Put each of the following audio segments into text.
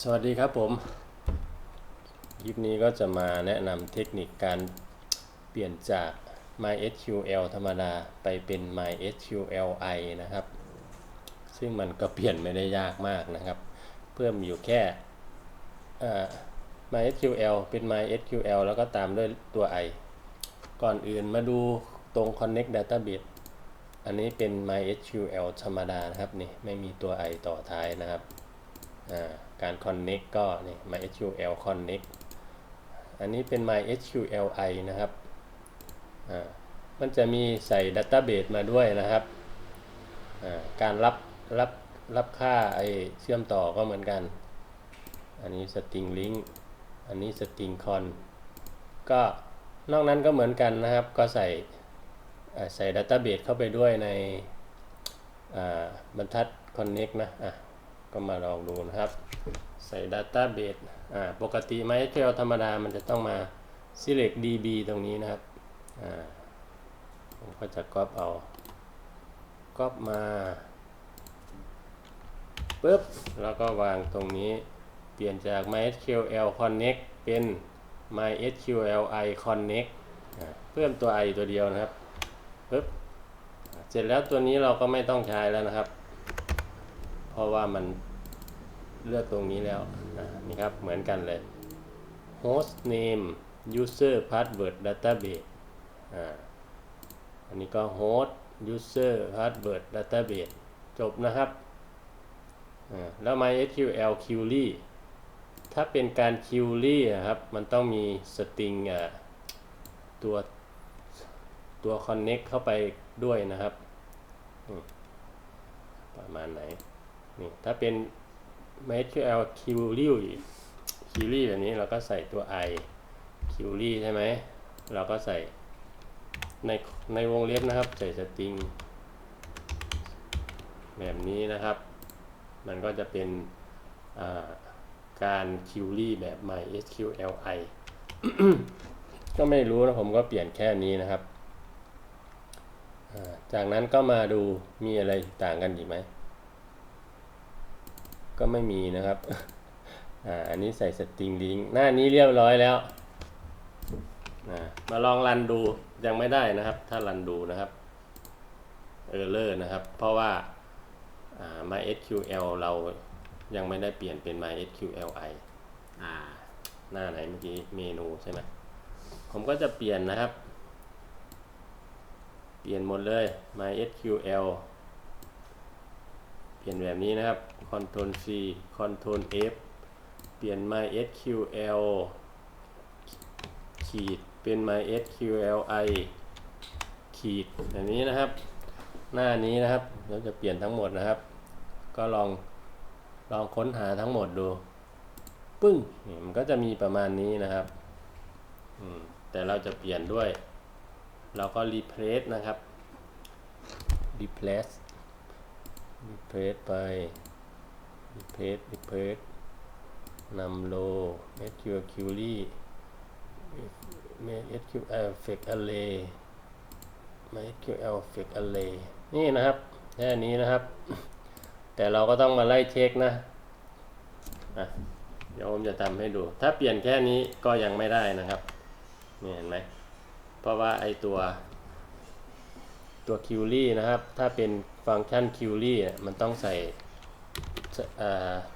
สวัสดีครับผม คลิปนี้ก็จะมาแนะนำเทคนิคการเปลี่ยนจาก MySQL ธรรมดาไปเป็น MySQLi นะครับ ซึ่งมันก็เปลี่ยนไม่ได้ยากมากนะครับ เพิ่มอยู่แค่ MySQL เป็น MySQL แล้วก็ตามด้วยตัว i ก่อนอื่นมาดูตรง Connect Database อันนี้เป็น MySQL ธรรมดานะครับนี่ไม่มีตัว i ต่อท้ายนะครับ การ connect ก็นี่ MySQL connect อันนี้เป็น MySQLi นะครับอ่ามันจะมีใส่ database มาด้วยนะครับอ่าการรับรับรับค่าไอเชื่อมต่อก็เหมือนกัน อันนี้ string link อันนี้ string con ก็นอกนั้นก็เหมือนกันนะครับ ก็ใส่ใส่ database เข้าไปด้วยในอ่าบรรทัด connect นะอะ ก็มาลองดูนะครับ ใส่ Database อ่าปกติ MySQL ธรรมดามันจะต้องมา select db ตรงนี้นะครับอ่าผมก็จะก๊อปเอาก๊อปมาปุ๊บแล้วก็วางตรงนี้เปลี่ยนจาก MySQL connect เป็น MySQLi connect เพิ่มตัว i ตัวเดียวนะครับปุ๊บเสร็จแล้วตัวนี้เราก็ไม่ต้องใช้แล้วนะครับ เพราะว่ามัน เลือกตรงนี้แล้วนี่ครับ เหมือนกันเลย host name user password database อ,อันนี้ก็ host user password database จบนะครับ แล้ว MySQL query ถ้าเป็นการ query นะครับ มันต้องมี string ตัวตัว connect เข้าไปด้วยนะครับ ประมาณไหน นี่ ถ้าเป็น MySQL query query แบบนี้เราก็ใส่ตัว i query ใช่ไหม เราก็ใส่ในในวงเล็บนะครับ ใส่ string แบบนี้นะครับ มันก็จะเป็นาการ query แบบ MySQLi ก็ไม่รู้นะผมก็เปลี่ยนแค่นี้นะครับ จากนั้นก็มาดูมีอะไรต่างกันอีกไหม ก็ไม่มีนะครับ อ่า อันนี้ใส่สตริงลิงหน้านี้เรียบร้อยแล้วอ่ามาลองรันดูยังไม่ได้นะครับ ถ้ารันดูนะครับ เออร์เลอร์นะครับ เพราะว่าอ่า MySQL เรายังไม่ได้เปลี่ยนเป็น MySQLi อ่า หน้าไหนเมื่อกี้ เมนูใช่ไหม ผมก็จะเปลี่ยนนะครับ เปลี่ยนหมดเลย MySQL เปลี่ยนแบบนี้นะครับ Ctrl C Ctrl F เปลี่ยน MySQL ขีดเป็น MySQLi ขีดแบบนี้นะครับ หน้านี้นะครับเราจะเปลี่ยนทั้งหมดนะครับ ก็ลองลองค้นหาทั้งหมดดูปึ้งมันก็จะมีประมาณนี้นะครับแต่เราจะเปลี่ยนด้วย เราก็ replace นะครับ replace replace ไป replace replace นำโล SQL query SQL fake array MySQL fake array นี่นะครับ แค่นี้นะครับ แต่เราก็ต้องมาไล่เช็คนะอะเดี๋ยวผมจะทำให้ดู ถ้าเปลี่ยนแค่นี้ก็ยังไม่ได้นะครับนี่เห็นไหม เพราะว่าไอตัวตัว query นะครับ ถ้าเป็น ฟังก์ชัน query อ่มันต้องใส่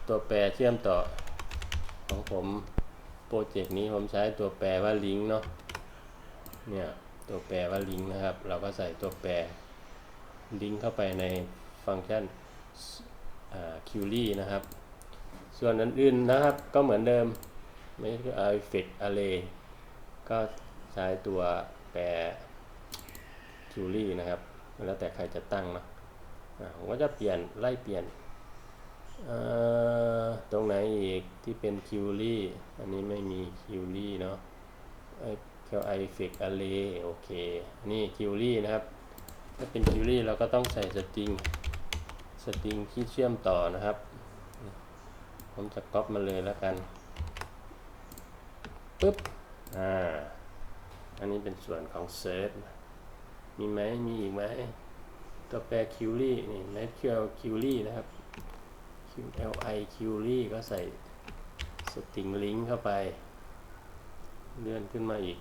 ตัวแปรเชื่อมต่อของผมโปรเจกต์นี้ผมใช้ตัวแปรว่า link เนาะเนี่ยตัวแปรว่า link นะครับ เราก็ใส่ตัวแปร link เข้าไปในฟังก์ชันอ่า query นะครับ ส่วนอื่นนะครับก็เหมือนเดิมไม่คือ effect array ก็ใช้ตัวแปร query นะครับ แล้วแต่ใครจะตั้งนะ ผมก็จะเปลี่ยนไล่เปลี่ยนตรงไหนอีกที่เป็น query อันนี้ไม่มี query เนาะไอ้ i effect array โอเค นี่ query นะครับ ถ้าเป็น query เราก็ต้องใส่ string string ที่เชื่อมต่อนะครับ ผมจะก๊อปมาเลยแล้วกันปึ๊บ อ่า อันนี้เป็นส่วนของ search มีไหมมีอีกไหม ตัวแปร query นี่ MySQL query นะครับ q QLI Query ก็ใส่สตริงลิงก์เข้าไป เลื่อนขึ้นมาอีก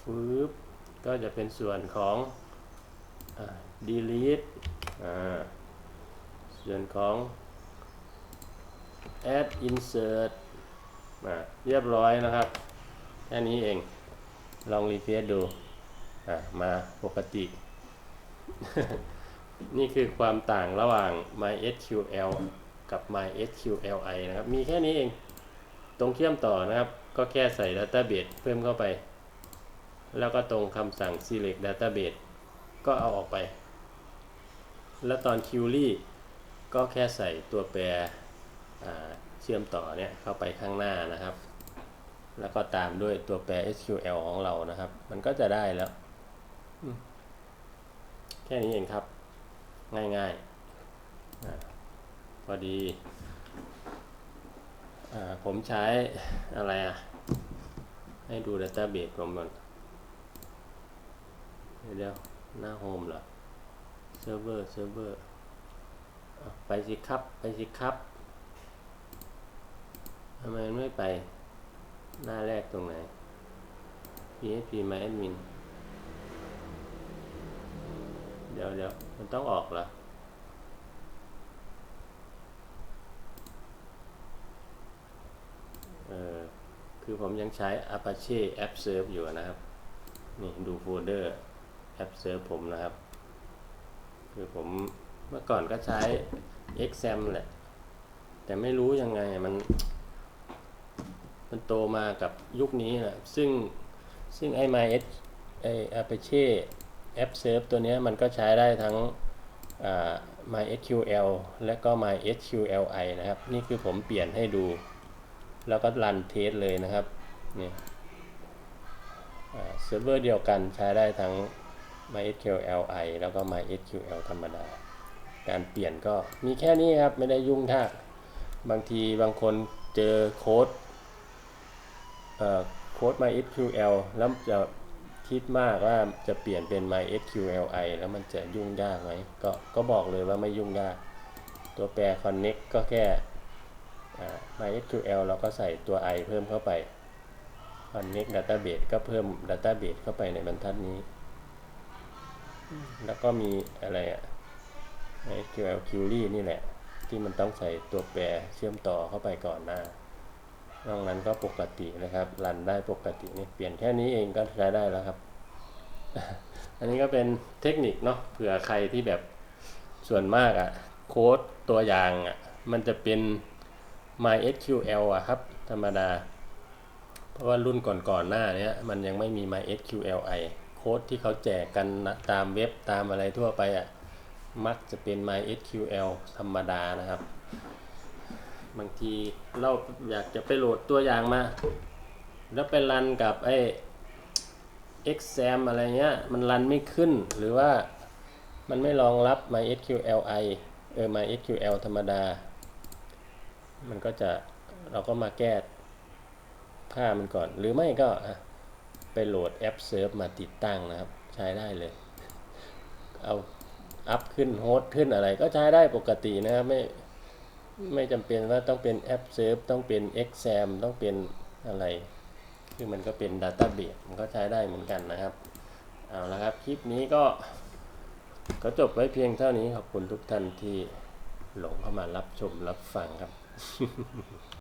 ฟืบก็จะเป็นส่วนของอ delete อส่วนของ add insert เรียบร้อยนะครับ แค่นี้เอง ลองรีเฟซดู มาปกติ นี่คือความต่างระหว่าง MySQL กับ MySQLi นะครับ มีแค่นี้เอง ตรงเชื่อมต่อนะครับ ก็แค่ใส่ Database เพิ่มเข้าไป แล้วก็ตรงคำสั่ง select database ก็เอาออกไป แล้วตอน query ก็แค่ใส่ตัวแปรเชื่อมต่อเนี่ยเข้าไปข้างหน้านะครับ แล้วก็ตามด้วยตัวแปร SQL ของเรานะครับ มันก็จะได้แล้ว ค่นี้เองครับ ง่ายๆอาพอดีผมใช้อะไรอะ ให้ดู Database ผมก่อนเดี๋ยวหน้าโฮมเหรอเซิร์ฟเวอร์เซิร์ฟเวอร์ไปสิครับ ไปสิครับทำไมไม่ไปหน้าแรกตรงไหน PHP MyAdmin เดี๋ยวเดี๋ยวมันต้องออกเหรอเออคือผมยังใช้ Apache App Serve อยู่นะครับ นี่ดูโฟลเดอร์ App Serve ผมนะครับ คือผมเมื่อก่อนก็ใช้ XAM แหละ แต่ไม่รู้ยังไงมัน มันโตมากับยุคนี้แหละซึ่งซึ่งไอ้ MyS ไอ้ Apache App Serve ตัวนี้มันก็ใช้ได้ทั้ง MySQL และก็ MySQLi นะครับ นี่คือผมเปลี่ยนให้ดู แล้วก็รันเทสเลยนะครับนี่เซิร์ฟเวอร์เดียวกันใช้ได้ทั้ง MySQLi แล้วก็ MySQL ธรรมดา การเปลี่ยนก็มีแค่นี้ครับ ไม่ได้ยุ่งยากบางทีบางคนเจอโค้ดเอ่อโค้ด MySQL แล้วจะ คิดมากว่าจะเปลี่ยนเป็น MySQLi แล้วมันจะยุ่งยากไหมก็ก็บอกเลยว่าไม่ยุ่งยาก ตัวแปร connect ก็แค่อ่า MySQL เราก็ใส่ตัว i เพิ่มเข้าไป connect database ก็เพิ่ม database เข้าไปในบรรทัดนี้ แล้วก็มีอะไรอะ MySQL query นี่แหละ ที่มันต้องใส่ตัวแปรเชื่อมต่อเข้าไปก่อนหน้า นอกนั้นก็ปกตินะครับ รันได้ปกตินี่เปลี่ยนแค่นี้เองก็ใช้ได้แล้วครับ อันนี้ก็เป็นเทคนิคเนาะเผื่อใครที่แบบส่วนมากอะโค้ดตัวอย่างอะมันจะเป็น MySQL อะครับ ธรรมดา เพราะว่ารุ่นก่อนๆหน้าเนี้ยมันยังไม่มี MySQLi โค้ดที่เขาแจกกันนะตามเว็บตามอะไรทั่วไปอะมักจะเป็น MySQL ธรรมดานะครับ บางทีเราอยากจะไปโหลดตัวอย่างมา แล้วไปรันกับไอ้ exam อะไรเงี้ย มันรันไม่ขึ้นหรือว่ามันไม่รองรับ MySQLi เออ MySQL ธรรมดา มันก็จะเราก็มาแก้ค่ามันก่อน หรือไม่ก็ไปโหลดแอปเซิร์ฟมาติดตั้งนะครับ ใช้ได้เลย เอาอัพขึ้นโฮสต์ขึ้นอะไรก็ใช้ได้ปกตินะครับไม่ ไม่จำเป็นว่าต้องเป็นแอปเซิร์ฟต้องเป็น exam ต้องเป็นอะไร คือมันก็เป็น Database มันก็ใช้ได้เหมือนกันนะครับ เอาละครับ คลิปนี้ก็ก็จบไว้เพียงเท่านี้ขอบคุณทุกท่านที่หลงเข้ามารับชมรับฟังครับ